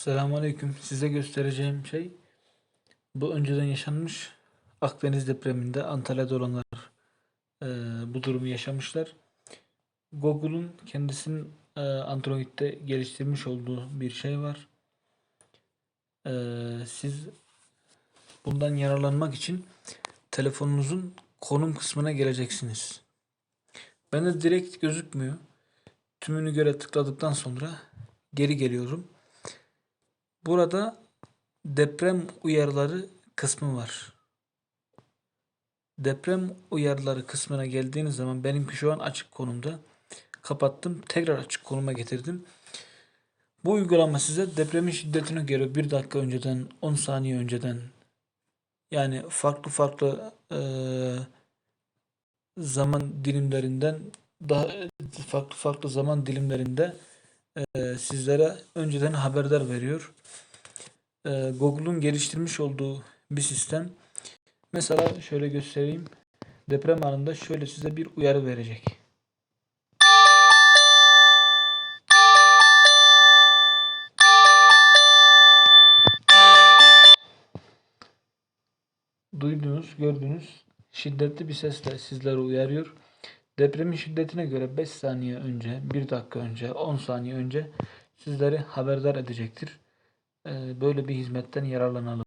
Selamünaleyküm. Size göstereceğim şey bu önceden yaşanmış Akdeniz depreminde Antalya'da olanlar eee, bu durumu yaşamışlar. Google'un kendisinin eee, Android'de geliştirmiş olduğu bir şey var. Eee, siz bundan yararlanmak için telefonunuzun konum kısmına geleceksiniz. Bende direkt gözükmüyor. Tümünü göre tıkladıktan sonra geri geliyorum. Burada deprem uyarıları kısmı var. Deprem uyarıları kısmına geldiğiniz zaman benimki şu an açık konumda. Kapattım. Tekrar açık konuma getirdim. Bu uygulama size depremin şiddetine göre bir dakika önceden, 10 saniye önceden yani farklı farklı eee, zaman dilimlerinden daha farklı farklı zaman dilimlerinde eee, sizlere önceden haberdar veriyor. Eee, Google'un geliştirmiş olduğu bir sistem. Mesela şöyle göstereyim. Deprem anında şöyle size bir uyarı verecek. Duydunuz, gördünüz. Şiddetli bir sesle sizleri uyarıyor. Depremin şiddetine göre 5 saniye önce, 1 dakika önce, 10 saniye önce sizleri haberdar edecektir. Eee, Böyle bir hizmetten yararlanalım.